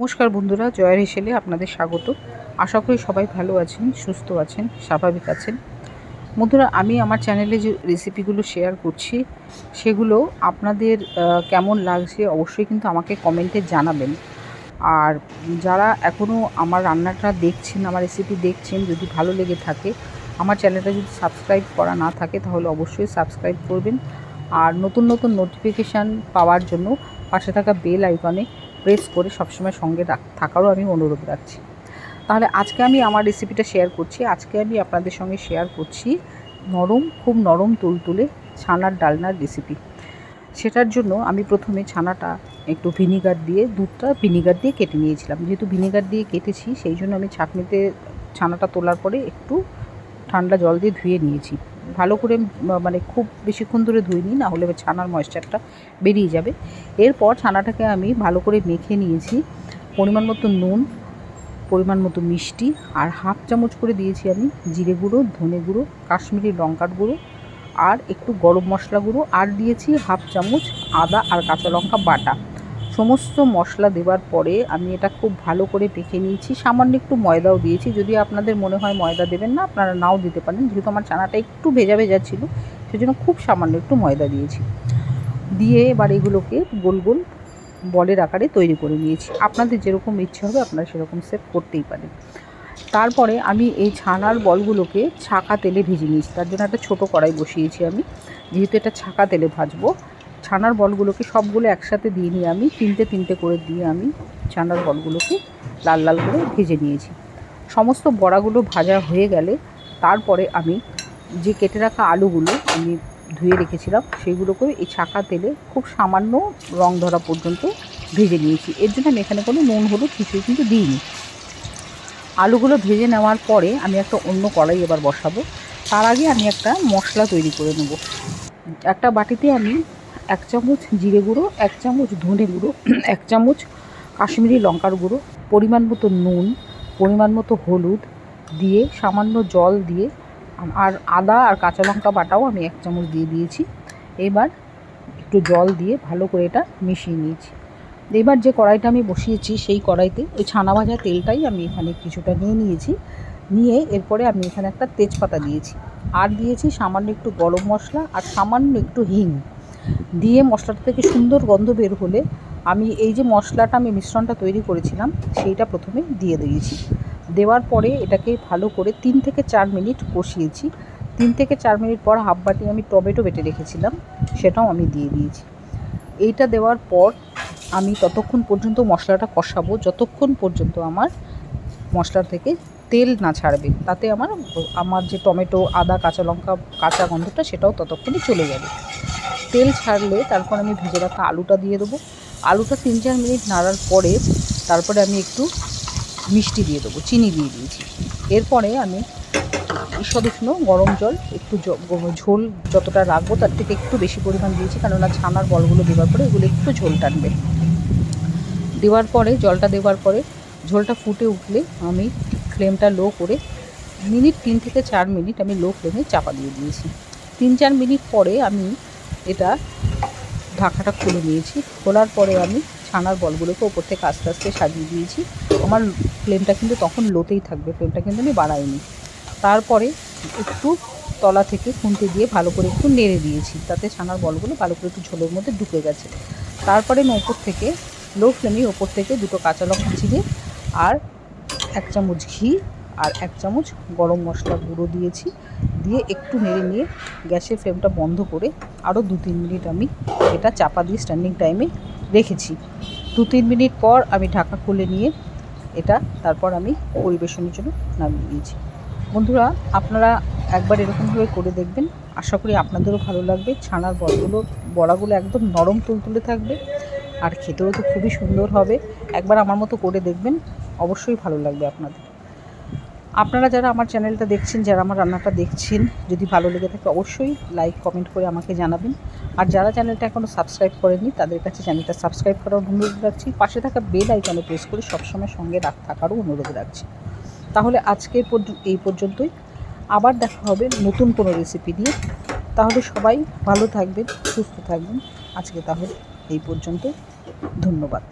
নমস্কার বন্ধুরা, জয়ের হেসেলে আপনাদের স্বাগত। আশা করি সবাই ভালো আছেন, সুস্থ আছেন, স্বাভাবিক আছেন। বন্ধুরা, আমি আমার চ্যানেলে যে রেসিপিগুলো শেয়ার করছি, সেগুলো আপনাদের কেমন লাগছে অবশ্যই কিন্তু আমাকে কমেন্টে জানাবেন। আর যারা এখনও আমার রান্নাটা দেখছেন, আমার রেসিপি দেখছেন, যদি ভালো লেগে থাকে, আমার চ্যানেলটা যদি সাবস্ক্রাইব করা না থাকে, তাহলে অবশ্যই সাবস্ক্রাইব করবেন। আর নতুন নতুন নোটিফিকেশান পাওয়ার জন্য পাশে থাকা বেল আইকনে প্রেস করে সবসময় সঙ্গে থাকারও আমি অনুরোধ রাখছি। তাহলে আজকে আমি আমার রেসিপিটা শেয়ার করছি। আজকে আমি আপনাদের সঙ্গে শেয়ার করছি নরম, খুব নরম তুলতুলে ছানার ডালনার রেসিপি সেটার জন্য আমি প্রথমে ছানাটা একটু ভিনিগার দিয়ে, দুধটা ভিনিগার দিয়ে কেটে নিয়েছিলাম। যেহেতু ভিনিগার দিয়ে কেটেছি, সেই জন্য আমি ছাঁকনিতে ছানাটা তোলার পরে একটু ঠান্ডা জল দিয়ে ধুয়ে নিয়েছি। ভালো করে মানে খুব বেশিক্ষণ ধরে ধুইনি, না হলে ছানার ময়েশ্চারটা বেরিয়ে যাবে। এরপর ছানাটাকে আমি ভালো করে মেখে নিয়েছি। পরিমাণ মতো নুন, পরিমাণ মতো মিষ্টি, আর হাফ চামচ করে দিয়েছি আমি জিরে গুঁড়ো, ধনে গুঁড়ো, কাশ্মীরি লঙ্কার গুঁড়ো, আর একটু গরম মশলা গুঁড়ো, আর দিয়েছি হাফ চামচ আদা আর কাঁচা লঙ্কা বাটা। সমস্ত মশলা দেওয়ার পরে আমি এটা খুব ভালো করে মেখে নিয়েছি। সামান্য একটু ময়দাও দিয়েছি। যদি আপনাদের মনে হয় ময়দা দেবেন না, আপনারা নাও দিতে পারেন। যেহেতু আমার চানাটা একটু ভেজা ভেজা ছিল, সেজন্য খুব সামান্য একটু ময়দা দিয়েছি। দিয়ে এবার এগুলোকে গোল গোল বলের আকারে তৈরি করে নিয়েছি। আপনাদের যেরকম ইচ্ছে হবে আপনারা সেরকম সেট করতেই পারেন। তারপরে আমি এই ছানার বলগুলোকে ছাকা তেলে ভেজে নিয়েছি। তার জন্য একটা ছোটো কড়াই বসিয়েছি আমি। যেহেতু এটা ছাকা তেলে ভাজবো ছানার বলগুলোকে সবগুলো একসাথে দিয়ে নিয়ে আমি, তিনটে তিনটে করে দিয়ে আমি ছানার বলগুলোকে লাল লাল করে ভেজে নিয়েছি। সমস্ত বড়াগুলো ভাজা হয়ে গেলে তারপরে আমি যে কেটে রাখা আলুগুলো আমি ধুয়ে রেখেছিলাম সেইগুলোকে এই ছাকা তেলে খুব সামান্য রং ধরা পর্যন্ত ভেজে নিয়েছি। এর জন্য আমি এখানে কোনো নুন, হলুদ কিছুই কিন্তু দিইনি। আলুগুলো ভেজে নেওয়ার পরে আমি একটা অন্য কড়াই এবার বসাবো। তার আগে আমি একটা মশলা তৈরি করে নেব। একটা বাটিতে আমি এক চামচ জিরে গুঁড়ো, এক চামচ ধনে গুঁড়ো, এক চামচ কাশ্মীরি লঙ্কার গুঁড়ো, পরিমাণ মতো নুন, পরিমাণ মতো হলুদ দিয়ে সামান্য জল দিয়ে, আর আদা আর কাঁচা লঙ্কা বাটাও আমি এক চামচ দিয়ে দিয়েছি। এবার একটু জল দিয়ে ভালো করে এটা মিশিয়ে নিয়েছি। এবার যে কড়াইটা আমি বসিয়েছি সেই কড়াইতে ওই ছানা ভাজা তেলটাই আমি এখানে কিছুটা নিয়ে নিয়েছি। নিয়ে এরপরে আমি এখানে একটা তেজপাতা দিয়েছি। আর দিয়েছি সামান্য একটু গরম মশলা আর সামান্য একটু হিং। দিয়ে মশলাটা থেকে সুন্দর গন্ধ বের হলে আমি এই যে মশলাটা আমি মিশ্রণটা তৈরি করেছিলাম, সেইটা প্রথমে দিয়ে দিয়েছি। দেওয়ার পরে এটাকে ভালো করে তিন থেকে চার মিনিট কষিয়েছি। তিন থেকে চার মিনিট পর হাফ বাটি আমি টমেটো বেটে রেখেছিলাম, সেটাও আমি দিয়ে দিয়েছি। এইটা দেওয়ার পর আমি ততক্ষণ পর্যন্ত মশলাটা কষাবো, যতক্ষণ পর্যন্ত আমার মশলা থেকে তেল না ছাড়বে। তাতে আমার আমার যে টমেটো, আদা, কাঁচা লঙ্কা, কাঁচা গন্ধটা সেটাও ততক্ষণে চলে যাবে। তেল ছাড়লে তারপর আমি ভেজে রাখা আলুটা দিয়ে দেবো। আলুটা তিন চার মিনিট নাড়ার পরে তারপরে আমি একটু মিষ্টি দিয়ে দেবো, চিনি দিয়ে দিয়েছি। এরপরে আমি ঈষদ উষ্ণ গরম জল, একটু ঝোল যতটা রাখব তার থেকে একটু বেশি পরিমাণ দিয়েছি, কেননা ছানার বলগুলো দেওয়ার পরে এগুলো একটু ঝোল টানবে। দেওয়ার পরে, জলটা দেওয়ার পরে ঝোলটা ফুটে উঠলে আমি ফ্লেমটা লো করে মিনিট তিন থেকে চার মিনিট আমি লো ফ্লেমে চাপা দিয়ে দিয়েছি। তিন চার মিনিট পরে আমি এটা ঢাকাটা খুলে নিয়েছি। খোলার পরে আমি ছানার বলগুলোকে ওপর থেকে আস্তে আস্তে সাজিয়ে দিয়েছি। আমার ফ্লেমটা কিন্তু তখন লোতেই থাকবে, ফ্লেমটা কিন্তু আমি বাড়াইনি। তারপরে একটু তলা থেকে খুন্তি দিয়ে ভালো করে একটু নেড়ে দিয়েছি, তাতে ছানার বলগুলো ভালো করে একটু ঝোলের মধ্যে ঢুকে গেছে। তারপরে আমি ওপর থেকে লো ফ্লেমে ওপর থেকে দুটো কাঁচা লঙ্কা চিড়ে আর এক চামচ ঘি আর এক চামচ গরম মশলা গুঁড়ো দিয়েছি। দিয়ে একটু নেড়ে নিয়ে গ্যাসের ফ্লেমটা বন্ধ করে আরও দু তিন মিনিট আমি এটা চাপা দিয়ে স্ট্যান্ডিং টাইমে রেখেছি। দু তিন মিনিট পর আমি ঢাকা খুলে নিয়ে এটা তারপর আমি পরিবেশনের জন্য নামিয়ে দিয়েছি বন্ধুরা, আপনারা একবার এরকমভাবে করে দেখবেন। আশা করি আপনাদেরও ভালো লাগবে। ছানার বড়গুলো বড়াগুলো একদম নরম তুলতুলে থাকবে। আর খেতেও তো খুবই সুন্দর হবে। একবার আমার মতো করে দেখবেন। অবশ্যই ভালো লাগবে আপনাদের। আপনারা যারা আমার চ্যানেলটা দেখছেন, যারা আমার রান্নাটা দেখছেন, যদি ভালো লেগে থাকে অবশ্যই লাইক কমেন্ট করে আমাকে জানাবেন। আর যারা চ্যানেলটা এখনও সাবস্ক্রাইব করেনি তাদের কাছে চ্যানেলটা সাবস্ক্রাইব করার অনুরোধ রাখছি, পাশে থাকা বেল আইকনে প্রেস করে সবসময় সঙ্গে রাখ থাকারও অনুরোধ রাখছি। তাহলে পর্য- এই পর্যন্তই। আবার দেখা হবে নতুন কোনো রেসিপি নিয়ে। তাহলে সবাই ভালো থাকবেন, সুস্থ থাকবেন। আজকে তাহলে এই পর্যন্ত ধন্যবাদ।